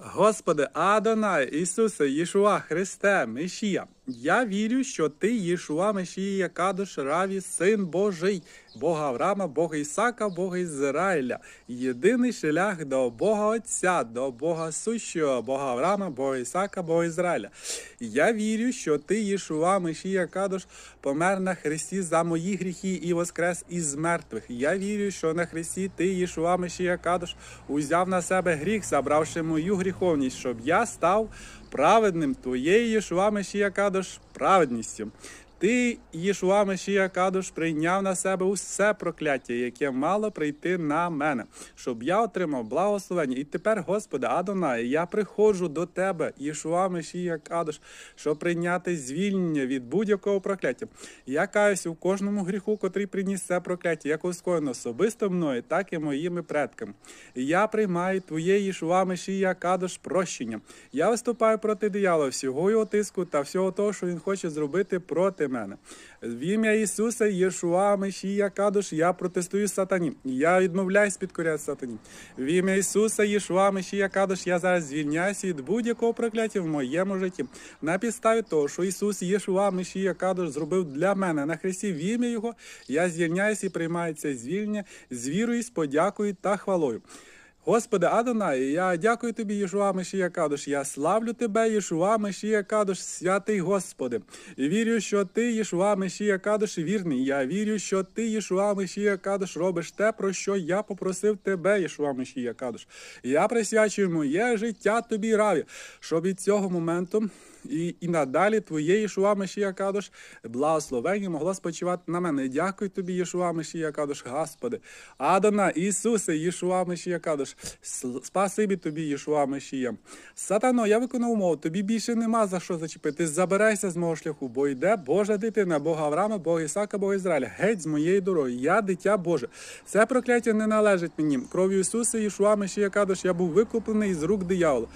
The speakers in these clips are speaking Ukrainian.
Господи, Адонай, Ісусе, Єшуа, Христе, Мешія, я вірю, що ти Єшуа, Мешія, Кадош, Раві, Син Божий, Бога Авраама, Бога Ісака, Бога Ізраїля, єдиний шлях до Бога Отця, до Бога Сущого, Бога Авраама, Бога Ісака, Бога Ізраїля. Я вірю, що ти Єшуа, Мешія, Кадош, помер на Христі за мої гріхи і воскрес із мертвих. Я вірю, що на Христі ти, Єшуа, Мешія, Кадош, узяв на себе гріх, забравши мою гріховність, щоб я став праведним твоєю Єшуа Мешія Кадош праведністю. Ти, Єшуа Мешія Кадош, прийняв на себе усе прокляття, яке мало прийти на мене, щоб я отримав благословення. І тепер, Господи, Адонай, я приходжу до Тебе, Єшуа Мешія Кадош, щоб прийняти звільнення від будь-якого прокляття. Я каюся у кожному гріху, котрий приніс це прокляття, як скоєно особисто мною, так і моїми предками. Я приймаю Твоє Єшуа Мешія Кадош прощення. Я виступаю проти диявола, всього його тиску та всього того, що він хоче зробити проти мене. В ім'я Ісуса, Єшуа, Мешія, Кадош, я протестую сатані. Я відмовляюсь підкоряти сатані. В ім'я Ісуса, Єшуа, Мешія, Кадош, я зараз звільняюся від будь-якого прокляття в моєму житті. На підставі того, що Ісус, Єшуа, Мешія, Кадош зробив для мене на хресті в ім'я Його, я звільняюся і приймаю це звільнення з вірою, з подякою та хвалою. Господи, Адонай, я дякую тобі, Єшуа Мешія Кадош. Я славлю тебе, Єшуа Мешія Кадош, святий Господи. І вірю, що ти, Єшуа Мешія Кадош, вірний. Я вірю, що ти, Єшуа Мешія Кадош, робиш те, про що я попросив тебе, Єшуа Мешія Кадош. Я присвячую моє життя тобі, раві, щоб від цього моменту і, і надалі твоє Єшуа Мешія Кадош благословення могло спочивати на мене. Дякую тобі, Єшуа Мешія Кадош, Господи. Адона, Ісусе, Єшуа Мешія Кадош. Спасибі тобі, Єшуа Мешія. Сатано, я виконав умову, тобі більше нема за що зачепити. Забирайся з мого шляху, бо йде Божа дитина, Бога Авраама, Бога Ісака, Бога Ізраїля. Геть з моєї дороги. Я дитя Боже. Це прокляття не належить мені. Кров'ю Ісуса, Єшуа Мешія Кадош, я був викуплений з рук диявола.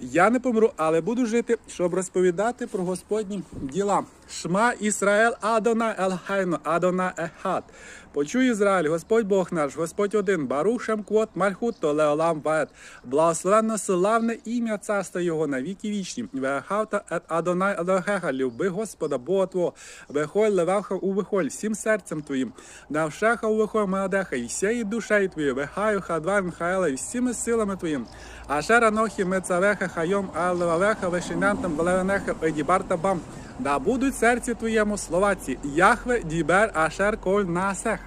Я не помру, але буду жити, щоб розповідати про Господні діла. Шма Ісраел Адона Елхайно, Адона Ехат. Почуй Ізраїль, Господь Бог наш, Господь один, Барух Шемквот, Мальхут, то Леолам Вает. Благословенно славне ім'я царства Його на віки вічні. Вехавта ет Адонай Адохеха, люби Господа, Бога Твого. Вехоль леваха у вихоль, всім серцем Твоїм. Навшеха у вихоль Маадеха, і всією душею Твоєю, вехаю хадвай Михайла, і всіми силами Твоїм. Ашера нохі мецавеха хайом, алевавеха вешинантам велевенеха едібарта бам. Да будуть серці твоєму слова ці. Яхве дібер ашер коль насех.